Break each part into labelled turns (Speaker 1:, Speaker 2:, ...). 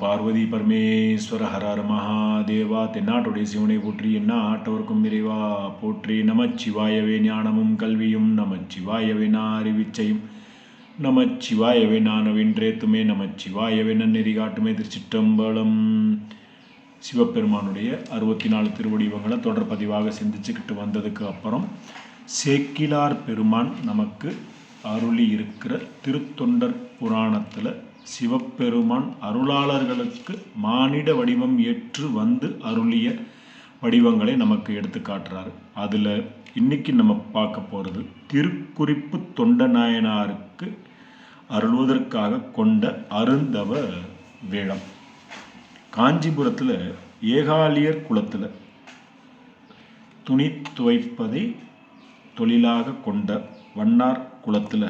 Speaker 1: பார்வதி பரமேஸ்வர ஹரர் மகாதேவா தென்னாட்டுடைய சிவனை போற்றி என்ன ஆட்டவர்க்கும் இறைவா போற்றி நமச்சிவாயவே ஞானமும் கல்வியும் நமச்சிவாயவே அறிவிச்சையும் நமச்சிவாயவே நானவென்றேத்துமே நமச்சிவாயவே நன்னெறி காட்டுமே திருச்சிற்றம்பலம். சிவபெருமானுடைய அறுபத்தி நாலு திருவடிவங்களை தொடர் பதிவாக சிந்திச்சுக்கிட்டு வந்ததுக்கு அப்புறம் சேக்கிலார் பெருமான் நமக்கு அருளி இருக்கிற திருத்தொண்டர் புராணத்தில் சிவபெருமான் அருளாளர்களுக்கு மானிட வடிவம் ஏற்று வந்து அருளிய வடிவங்களை நமக்கு எடுத்து காட்டுறாரு. அதில் இன்னைக்கு நம்ம பார்க்க போகிறது திருக்குறிப்பு தொண்டநாயனாருக்கு அருள்வதற்காக கொண்ட அருந்தவ வேளம் காஞ்சிபுரத்தில் ஏகாலியர் குலத்தில் துணி துவைப்பதை தொழிலாக கொண்ட வண்ணார் குலத்தில்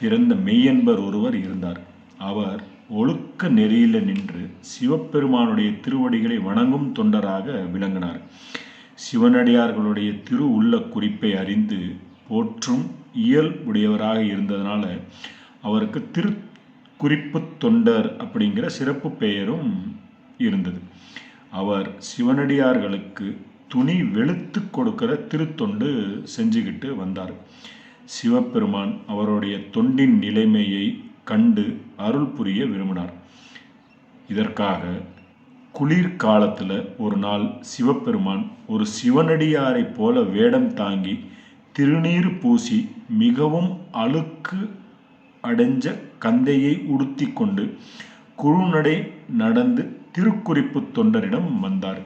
Speaker 1: பிறந்த மெய்யன்பர் ஒருவர் இருந்தார். அவர் ஒழுக்க நெறியில் நின்று சிவபெருமானுடைய திருவடிகளை வணங்கும் தொண்டராக விளங்கினார். சிவனடியார்களுடைய திரு உள்ள குறிப்பை அறிந்து போற்றும் இயல் உடையவராக இருந்ததனால அவருக்கு திரு குறிப்பு தொண்டர் அப்படிங்கிற சிறப்பு பெயரும் இருந்தது. அவர் சிவனடியார்களுக்கு துணி வெளுத்து கொடுக்கிற திருத்தொண்டு செஞ்சுக்கிட்டு வந்தார். சிவபெருமான் அவருடைய தொண்டின் நிலைமையை கண்டு அருள் புரிய விரும்பினார். இதற்காக குளிர்காலத்தில் ஒரு நாள் சிவபெருமான் ஒரு சிவனடியாரை போல வேடம் தாங்கி திருநீர் பூசி மிகவும் அழுக்கு அடைஞ்ச கந்தையை உடுத்தி கொண்டு குழுநடை நடந்து திருக்குறிப்பு தொண்டரிடம் வந்தார்.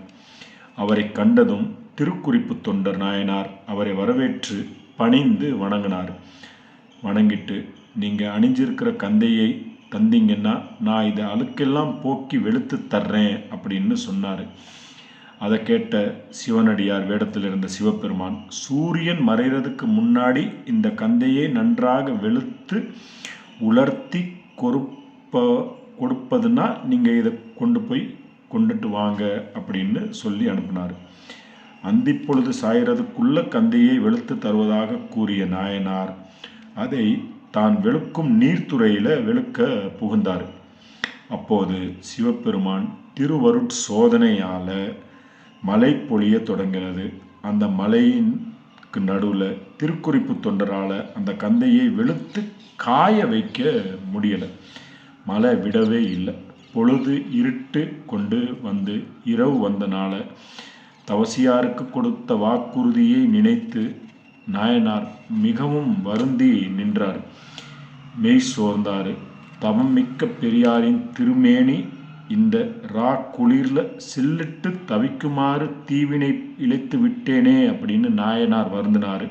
Speaker 1: அவரை கண்டதும் திருக்குறிப்பு தொண்டர் நாயனார் அவரை வரவேற்று பணிந்து வணங்கினார். வணங்கிட்டு நீங்கள் அணிஞ்சிருக்கிற கந்தையை தந்தீங்கன்னா நான் இதை அழுக்கெல்லாம் போக்கி வெளுத்து தர்றேன் அப்படின்னு சொன்னார். அதை கேட்ட சிவனடியார் வேடத்தில் இருந்த சிவபெருமான் சூரியன் மறைகிறதுக்கு முன்னாடி இந்த கந்தையை நன்றாக வெளுத்து உலர்த்தி கொடுப்ப கொடுப்பதுன்னா நீங்கள் இதை கொண்டு போய் கொண்டுட்டு வாங்க அப்படின்னு சொல்லி அனுப்பினார். அந்திப்பொழுது சாயறதுக்குள்ள கந்தையை வெளுத்து தருவதாக கூறிய நாயனார் அதை தான் வெளுக்கும் நீர்த்துறையில் வெளுக்க புகுந்தார். அப்போது சிவபெருமான் திருவருட் சோதனையால் மழை பொழிய தொடங்கினது. அந்த மலையின்க்கு நடுவில் திருக்குறிப்பு தொண்டரால் அந்த கந்தையை வெளுத்து காய வைக்க முடியலை. மழை விடவே இல்லை. பொழுது இருட்டு கொண்டு வந்து இரவு வந்தனால தவசியாருக்கு கொடுத்த வாக்குறுதியை நினைத்து நாயனார் மிகவும் வருந்தி நின்றார். மெய் சோர்ந்தார் தவம் மிக்க பெரியாரின் திருமேனி இந்த ரா குளிரில் சில்லிட்டு தவிக்குமாறு தீவினை இழைத்து விட்டேனே அப்படின்னு நாயனார் வருந்தினார்.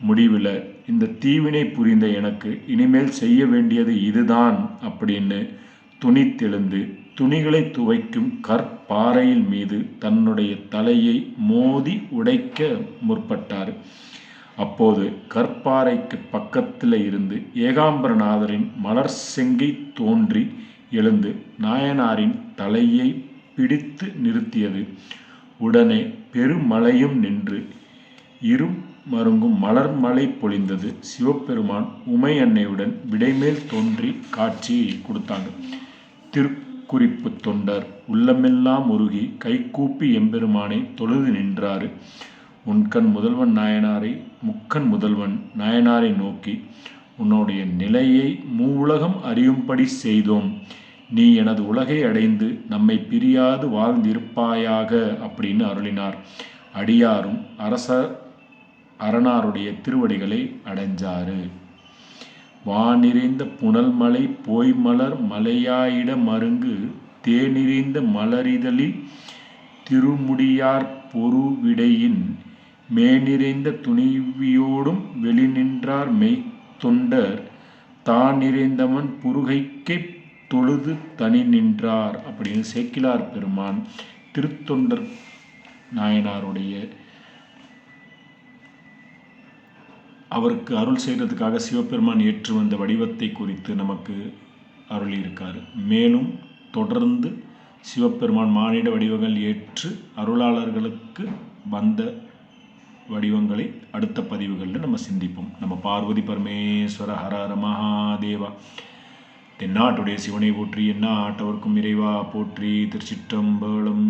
Speaker 1: முடிவில் இந்த தீவினை புரிந்த எனக்கு இனிமேல் செய்ய வேண்டியது இதுதான் அப்படின்னு துணித்தெழுந்து துணிகளை துவைக்கும் கற்பாறையில் மீது தன்னுடைய தலையை மோதி உடைக்க முற்பட்டார். அப்போது கற்பாறைக்கு பக்கத்தில் இருந்து ஏகாம்பரநாதரின் மலர் செங்கை தோன்றி எழுந்து நாயனாரின் தலையை பிடித்து நிறுத்தியது. உடனே பெருமழையும் நின்று இரு மருங்கும் மலர் மலை பொழிந்தது. சிவபெருமான் உமை அன்னையுடன் விடைமேல் தோன்றி காட்சி கொடுத்தாங்க. திருக்குறிப்பு தொண்டர் உள்ளமெல்லாம் உருகி கைகூப்பி எம்பெருமானை தொழுது நின்றாரு. உன்கண் முதல்வன் நாயனாரை முக்கண் முதல்வன் நாயனாரை நோக்கி உன்னுடைய நிலையை மூவுலகம் அறியும்படி செய்தோம். நீ எனது உலகை அடைந்து நம்மை பிரியாது வாழ்ந்திருப்பாயாக அப்படின்னு அருளினார். அடியாரும் அரச அரணாருடைய திருவடிகளை அடைஞ்சாரு. வானிறைந்த புனல் மலை போய் மலர் மலையாயிட மருங்கு தேனிறைந்த மலரிதழில் திருமுடியார் பொருவிடையின் மேநிறைந்த துணிவியோடும் வெளிநின்றார் மெய் தொண்டர் தான் நிறைந்தவன் புருகைக்கே தொழுது தனி நின்றார் அப்படின்னு சேக்கிலார் பெருமான் திருத்தொண்டர் நாயனாருடைய அவருக்கு அருள் செய்கிறதுக்காக சிவபெருமான் ஏற்று வந்த வடிவத்தை குறித்து நமக்கு அருளியிருக்கார். மேலும் தொடர்ந்து சிவபெருமான் மானிட வடிவங்கள் ஏற்று அருளாளர்களுக்கு வந்த வடிவங்களை அடுத்த பதிவுகளில் நம்ம சிந்திப்போம். நம்ம பார்வதி பரமேஸ்வர ஹரஹர மகாதேவா. தென்னாட்டுடைய சிவனை போற்றி என்ன ஆட்டவர்க்கும் இறைவா போற்றி திருச்சிற்றம்பலம்.